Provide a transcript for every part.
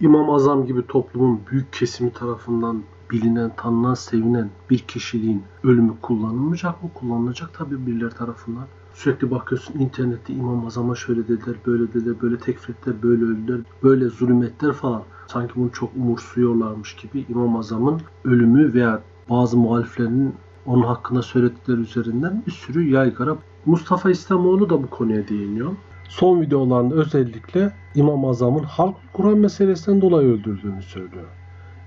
İmam Azam gibi toplumun büyük kesimi tarafından bilinen, tanınan, sevinen bir kişiliğin ölümü kullanılmayacak mı? Kullanılacak tabii birileri tarafından. Sürekli bakıyorsun internette İmam Azam'a şöyle dediler, böyle dediler, böyle tekfir ettiler, böyle öldüler, böyle zulüm ettiler falan. Sanki bunu çok umursuyorlarmış gibi İmam Azam'ın ölümü veya bazı muhaliflerinin onun hakkında söyledikleri üzerinden bir sürü yaygara. Mustafa İslamoğlu da bu konuya değiniyor. Son videolarında özellikle İmam Azam'ın halk Kur'an meselesinden dolayı öldürdüğünü söylüyor.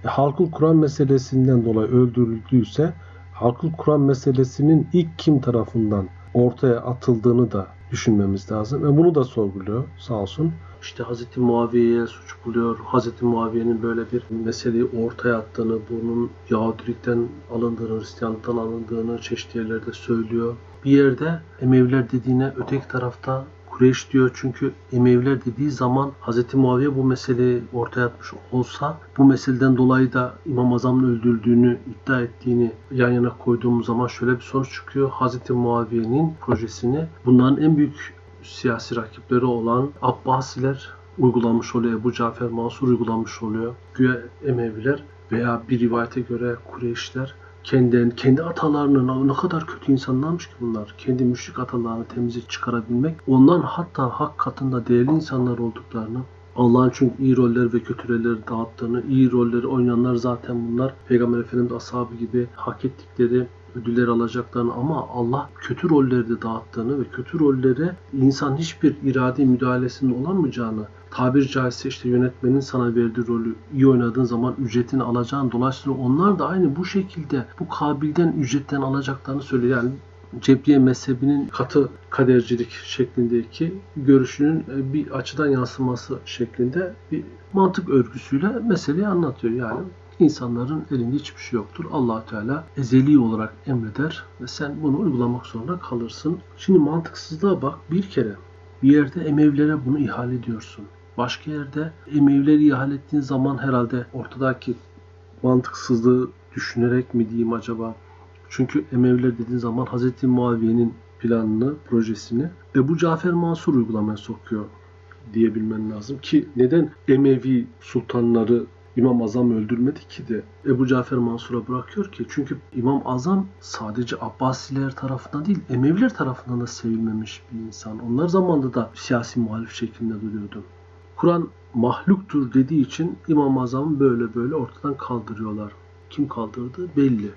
E, halkul Kur'an meselesinden dolayı öldürüldüyse halkul Kur'an meselesinin ilk kim tarafından ortaya atıldığını da düşünmemiz lazım. Ve bunu da sorguluyor sağ olsun. İşte Hz. Muaviye'ye suç buluyor. Hz. Muaviye'nin böyle bir meseleyi ortaya attığını, bunun Yahudilikten alındığını, Hristiyanlıktan alındığını çeşitli yerlerde söylüyor. Bir yerde Emeviler dediğine öteki tarafta Kureyş diyor çünkü Emeviler dediği zaman Hz. Muaviye bu meseleyi ortaya atmış olsa bu meseleden dolayı da İmam Azam'ın öldürüldüğünü iddia ettiğini yan yana koyduğumuz zaman şöyle bir sonuç çıkıyor. Hz. Muaviye'nin projesini bunların en büyük siyasi rakipleri olan Abbasiler uygulanmış oluyor. Ebu Cafer Mansur uygulanmış oluyor. Güya Emeviler veya bir rivayete göre Kureyşler kendi, kendi atalarının ne kadar kötü insanlarmış ki bunlar. Kendi müşrik atalarını temize çıkarabilmek. Ondan hatta hak katında değerli insanlar olduklarını Allah'ın çünkü iyi roller ve kötü rolleri dağıttığını, iyi rolleri oynayanlar zaten bunlar Peygamber Efendimiz ashabı gibi hak ettikleri ödüller alacaklarını ama Allah kötü rolleri de dağıttığını ve kötü rollere insan hiçbir iradi müdahalesinin olamayacağını tabir caizse işte yönetmenin sana verdiği rolü iyi oynadığın zaman ücretini alacağın dolayısıyla onlar da aynı bu şekilde bu kabilden ücretten alacaklarını söylüyor. Yani Cebriye mezhebinin katı kadercilik şeklindeki görüşünün bir açıdan yansıması şeklinde bir mantık örgüsüyle meseleyi anlatıyor. Yani insanların elinde hiçbir şey yoktur. allah Teala ezeli olarak emreder ve sen bunu uygulamak zorunda kalırsın. Şimdi mantıksızlığa bak bir kere bir yerde Emevilere bunu ihale ediyorsun. Başka yerde Emevileri ihale ettiğin zaman herhalde ortadaki mantıksızlığı düşünerek mi diyeyim acaba? Çünkü Emeviler dediğin zaman Hz. Muaviye'nin planını, projesini Ebu Cafer Mansur uygulamaya sokuyor diyebilmen lazım ki neden Emevi sultanları İmam Azam öldürmedi ki de Ebu Cafer Mansur'a bırakıyor ki çünkü İmam Azam sadece Abbasiler tarafından değil Emeviler tarafından da sevilmemiş bir insan. Onlar zamanında da siyasi muhalif şeklinde duruyordu. Kur'an mahluktur dediği için İmam Azam'ı böyle böyle ortadan kaldırıyorlar. Kim kaldırdı belli.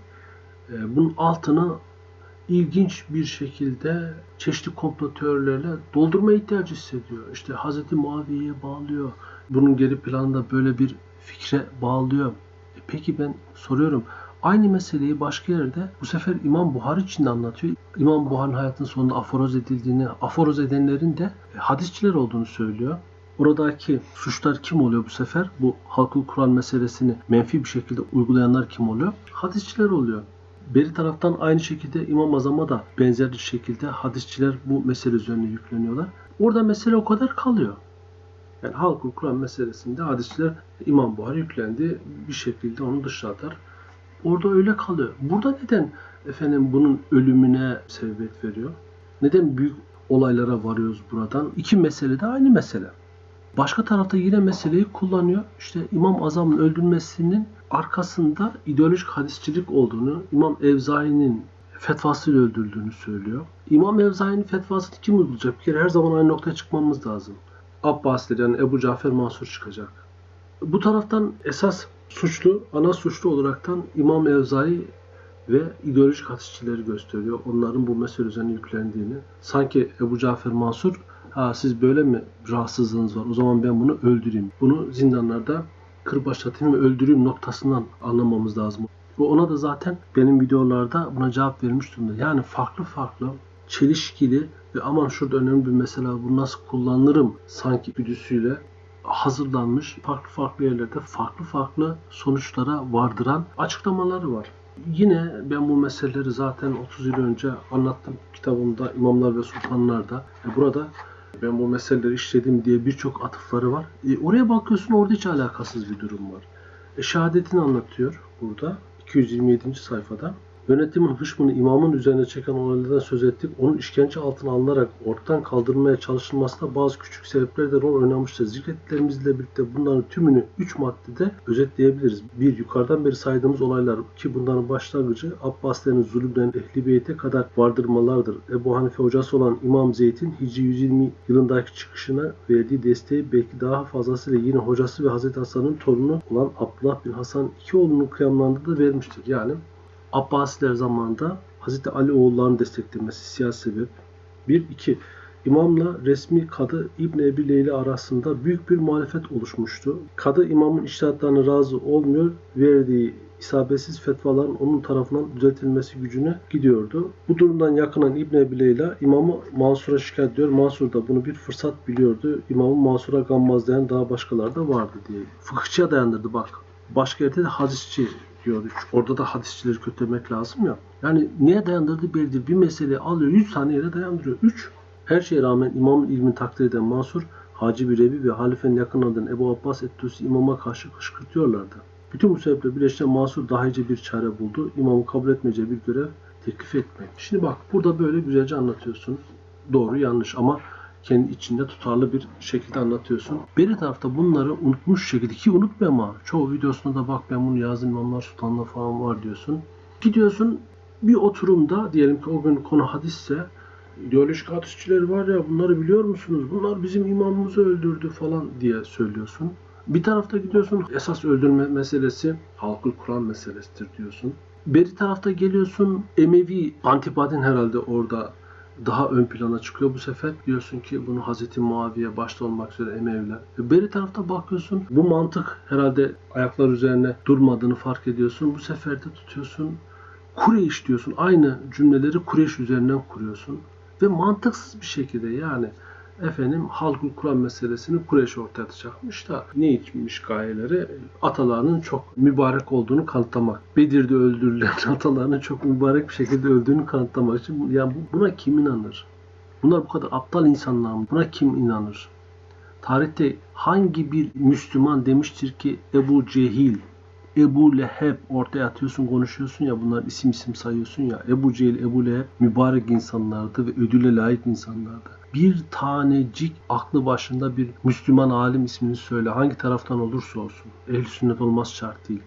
Bunun altını ilginç bir şekilde çeşitli komplo doldurma ihtiyacı hissediyor. İşte Hz. Muaviye'ye bağlıyor. Bunun geri planında böyle bir fikre bağlıyor. E peki ben soruyorum. Aynı meseleyi başka yerde bu sefer İmam Buhari için anlatıyor. İmam Buhari'nin hayatının sonunda aforoz edildiğini, aforoz edenlerin de hadisçiler olduğunu söylüyor. Oradaki suçlar kim oluyor bu sefer? Bu halkul Kur'an meselesini menfi bir şekilde uygulayanlar kim oluyor? Hadisçiler oluyor. Beri taraftan aynı şekilde İmam Azam'a da benzer bir şekilde hadisçiler bu mesele üzerine yükleniyorlar. Orada mesele o kadar kalıyor. Yani halkul Kur'an meselesinde hadisçiler İmam Buhari yüklendi. Bir şekilde onu dışa atar. Orada öyle kalıyor. Burada neden efendim bunun ölümüne sebebiyet veriyor? Neden büyük olaylara varıyoruz buradan? İki mesele de aynı mesele. Başka tarafta yine meseleyi kullanıyor. İşte İmam Azam'ın öldürmesinin arkasında ideolojik hadisçilik olduğunu, İmam Evzai'nin fetvasıyla öldürüldüğünü söylüyor. İmam Evzai'nin fetvasını kim uygulayacak? Bir kere her zaman aynı noktaya çıkmamız lazım. Abbasiler yani Ebu Cafer Mansur çıkacak. Bu taraftan esas suçlu, ana suçlu olaraktan İmam Evzai ve ideolojik hadisçileri gösteriyor. Onların bu mesele üzerine yüklendiğini. Sanki Ebu Cafer Mansur ha siz böyle mi rahatsızlığınız var o zaman ben bunu öldüreyim. Bunu zindanlarda kırbaçlatayım ve öldüreyim noktasından anlamamız lazım. Ve ona da zaten benim videolarda buna cevap vermiş durumda. Yani farklı farklı çelişkili ve aman şurada önemli bir mesele bu nasıl kullanırım sanki güdüsüyle hazırlanmış farklı farklı yerlerde farklı farklı sonuçlara vardıran açıklamaları var. Yine ben bu meseleleri zaten 30 yıl önce anlattım kitabımda İmamlar ve Sultanlar'da. E burada ben bu meseleleri işledim diye birçok atıfları var. E oraya bakıyorsun orada hiç alakasız bir durum var. E şehadetini anlatıyor burada 227. sayfada. Yönetimin hışmını imamın üzerine çeken olaylardan söz ettik. Onun işkence altına alınarak ortadan kaldırılmaya çalışılmasında bazı küçük sebepler de rol oynamıştır. Zikrettiklerimizle birlikte bunların tümünü 3 maddede özetleyebiliriz. Bir, yukarıdan beri saydığımız olaylar ki bunların başlangıcı Abbasilerin zulümden Ehli Beyt'e kadar vardırmalardır. Ebu Hanife hocası olan İmam Zeyd'in Hicri 120 yılındaki çıkışına verdiği desteği belki daha fazlasıyla yine hocası ve Hazreti Hasan'ın torunu olan Abdullah bin Hasan iki oğlunun kıyamlarında da vermiştir. Yani Abbasiler zamanında Hazreti Ali oğullarını desteklemesi siyasi sebep. 1 2 İmamla resmi kadı İbn Ebi Leyla arasında büyük bir muhalefet oluşmuştu. Kadı imamın iştahatlarına razı olmuyor, verdiği isabetsiz fetvaların onun tarafından düzeltilmesi gücüne gidiyordu. Bu durumdan yakınan İbn Ebi Leyla imamı Mansur'a şikayet ediyor. Mansur da bunu bir fırsat biliyordu. İmamı Mansur'a gammazlayan daha başkaları da vardı diye. Fıkıhçıya dayandırdı bak. Başka yerde de hadisçi diyordu. Orada da hadisçileri kötülemek lazım ya. Yani niye dayandırdığı belli değil. Bir meseleyi alıyor 100 tane yere dayandırıyor. 3. Her şeye rağmen imamın ilmini takdir eden Mansur, Hacı Birebi ve halifenin yakınlarından Ebu Abbas Ettusi imama karşı kışkırtıyorlardı. Bütün bu sebeple birleşen Mansur daha iyice bir çare buldu. İmamı kabul etmeyeceği bir görev teklif etmek. Şimdi bak burada böyle güzelce anlatıyorsun. Doğru yanlış ama kendi içinde tutarlı bir şekilde anlatıyorsun. Beri tarafta bunları unutmuş şekilde ki unutma ama çoğu videosunda da bak ben bunu yazdım imamlar sultanlar falan var diyorsun. Gidiyorsun bir oturumda diyelim ki o gün konu hadisse ideolojik hadisçiler var ya bunları biliyor musunuz? Bunlar bizim imamımızı öldürdü falan diye söylüyorsun. Bir tarafta gidiyorsun esas öldürme meselesi halkı Kur'an meselesidir diyorsun. Beri tarafta geliyorsun Emevi antipatin herhalde orada daha ön plana çıkıyor bu sefer. Diyorsun ki bunu Hazreti Muaviye başta olmak üzere Emeviler. E, Beri tarafta bakıyorsun bu mantık herhalde ayaklar üzerine durmadığını fark ediyorsun. Bu sefer de tutuyorsun Kureyş diyorsun. Aynı cümleleri Kureyş üzerinden kuruyorsun. Ve mantıksız bir şekilde yani efendim halkın Kur'an meselesini Kureyş ortaya atacakmış da ne içmiş gayeleri? Atalarının çok mübarek olduğunu kanıtlamak. Bedir'de öldürülen atalarının çok mübarek bir şekilde öldüğünü kanıtlamak için yani bu- buna kim inanır? Bunlar bu kadar aptal insanlar mı? Buna kim inanır? Tarihte hangi bir Müslüman demiştir ki Ebu Cehil, Ebu Leheb ortaya atıyorsun konuşuyorsun ya bunlar isim isim sayıyorsun ya Ebu Cehil, Ebu Leheb mübarek insanlardı ve ödüle layık insanlardı. Bir tanecik aklı başında bir Müslüman alim ismini söyle hangi taraftan olursa olsun. Ehl sünnet olmaz şart değil.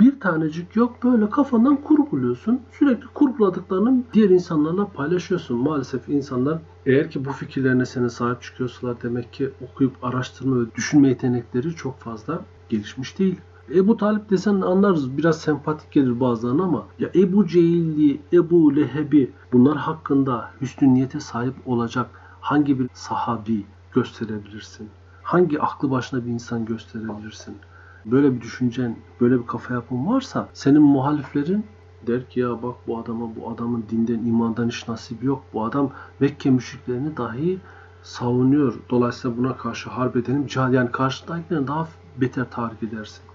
Bir tanecik yok böyle kafandan kurguluyorsun. Sürekli kurguladıklarını diğer insanlarla paylaşıyorsun. Maalesef insanlar eğer ki bu fikirlerine senin sahip çıkıyorsalar demek ki okuyup araştırma ve düşünme yetenekleri çok fazla gelişmiş değil. Ebu Talip desen anlarız. Biraz sempatik gelir bazılarına ama ya Ebu Cehil'i, Ebu Leheb'i bunlar hakkında hüsnü niyete sahip olacak hangi bir sahabi gösterebilirsin? Hangi aklı başına bir insan gösterebilirsin? Böyle bir düşüncen, böyle bir kafa yapın varsa senin muhaliflerin der ki ya bak bu adama bu adamın dinden imandan hiç nasibi yok. Bu adam Mekke müşriklerini dahi savunuyor. Dolayısıyla buna karşı harp edelim. Yani karşıdakilerini daha beter tahrik edersin.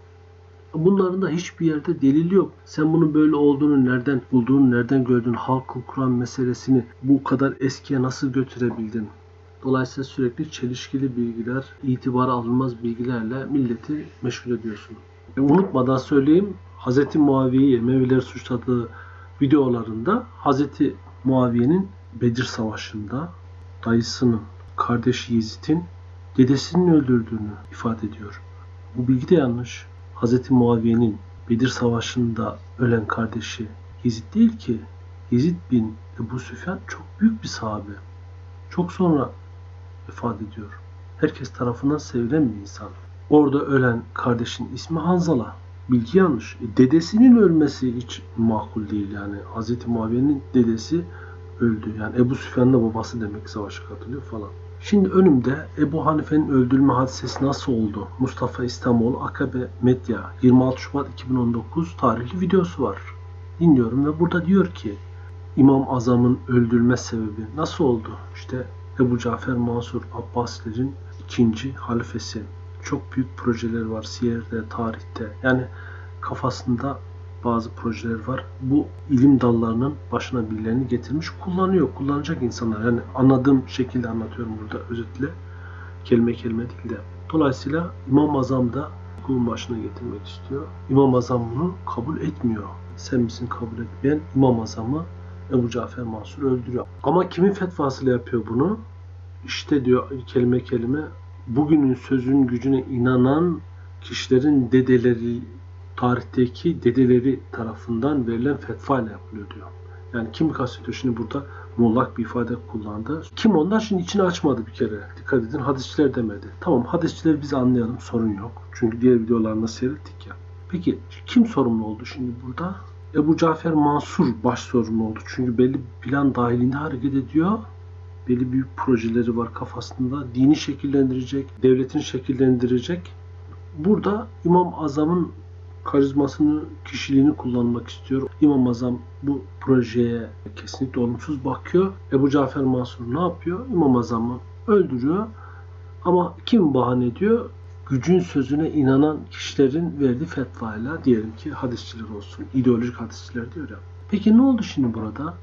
Bunların da hiçbir yerde delil yok. Sen bunun böyle olduğunu nereden bulduğunu, nereden gördün? Halkın Kur'an meselesini bu kadar eskiye nasıl götürebildin? Dolayısıyla sürekli çelişkili bilgiler, itibara alınmaz bilgilerle milleti meşgul ediyorsun. E, unutmadan söyleyeyim, Hz. Muaviye'yi Emeviler suçladığı videolarında Hz. Muaviye'nin Bedir Savaşı'nda dayısının, kardeşi Yezid'in dedesinin öldürdüğünü ifade ediyor. Bu bilgi de yanlış. Hz. Muaviye'nin Bedir Savaşı'nda ölen kardeşi Yezid değil ki. Yezid bin Ebu Süfyan çok büyük bir sahabe. Çok sonra vefat ediyor. Herkes tarafından sevilen bir insan. Orada ölen kardeşin ismi Hanzala. Bilgi yanlış. E, dedesinin ölmesi hiç makul değil yani. Hz. Muaviye'nin dedesi öldü. Yani Ebu Süfyan'ın da babası demek savaşa katılıyor falan. Şimdi önümde Ebu Hanife'nin öldürülme hadisesi nasıl oldu? Mustafa İstanbul, Akabe Medya 26 Şubat 2019 tarihli videosu var. Dinliyorum ve burada diyor ki İmam Azam'ın öldürülme sebebi nasıl oldu? İşte Ebu Cafer Mansur Abbasilerin ikinci halifesi. Çok büyük projeler var siyerde, tarihte. Yani kafasında bazı projeler var. Bu ilim dallarının başına birilerini getirmiş, kullanıyor. Kullanacak insanlar. Yani anladığım şekilde anlatıyorum burada özetle. Kelime kelime değil de. Dolayısıyla İmam Azam da hukukun başına getirmek istiyor. İmam Azam bunu kabul etmiyor. Sen misin kabul etmeyen? İmam Azam'ı Ebu Cafer Mansur öldürüyor. Ama kimin fetvasıyla yapıyor bunu? İşte diyor kelime kelime bugünün sözün gücüne inanan kişilerin dedeleri tarihteki dedeleri tarafından verilen fetva ile yapılıyor diyor. Yani kim kastediyor şimdi burada mullak bir ifade kullandı. Kim onlar şimdi içini açmadı bir kere. Dikkat edin hadisçiler demedi. Tamam hadisçileri biz anlayalım sorun yok. Çünkü diğer videolarında seyrettik ya. Peki kim sorumlu oldu şimdi burada? Ebu Cafer Mansur baş sorumlu oldu. Çünkü belli plan dahilinde hareket ediyor. Belli büyük projeleri var kafasında. Dini şekillendirecek, devletini şekillendirecek. Burada İmam Azam'ın karizmasını, kişiliğini kullanmak istiyor. İmam Azam bu projeye kesinlikle olumsuz bakıyor. Ebu Cafer Mansur ne yapıyor? İmam Azam'ı öldürüyor. Ama kim bahane ediyor? Gücün sözüne inanan kişilerin verdiği fetvayla diyelim ki hadisçiler olsun, ideolojik hadisçiler diyor ya. Peki ne oldu şimdi burada?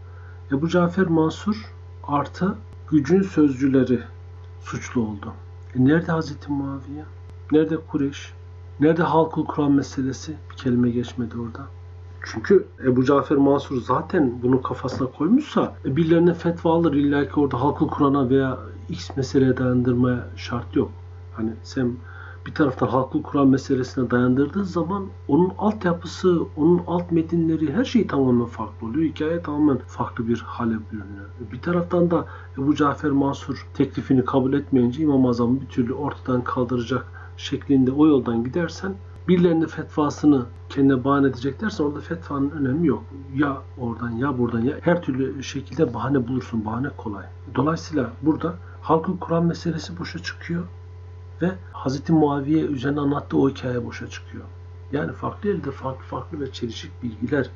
Ebu Cafer Mansur artı gücün sözcüleri suçlu oldu. E nerede Hazreti Muaviye? Nerede Kureyş? Nerede halkul Kur'an meselesi? Bir kelime geçmedi orada. Çünkü Ebu Cafer Mansur zaten bunu kafasına koymuşsa e, birilerine fetva alır illa ki orada halkul Kur'an'a veya X meseleye dayandırmaya şart yok. Hani sen bir taraftan halkul Kur'an meselesine dayandırdığı zaman onun altyapısı, onun alt metinleri her şey tamamen farklı oluyor. Hikaye tamamen farklı bir hale bürünüyor. Bir taraftan da Ebu Cafer Mansur teklifini kabul etmeyince İmam Azam'ı bir türlü ortadan kaldıracak şeklinde o yoldan gidersen birilerinin fetvasını kendine bahane edecek dersen orada fetvanın önemi yok. Ya oradan ya buradan ya her türlü şekilde bahane bulursun. Bahane kolay. Dolayısıyla burada halkın Kur'an meselesi boşa çıkıyor ve Hz. Muaviye üzerine anlattığı o hikaye boşa çıkıyor. Yani farklı elde farklı farklı ve çelişik bilgiler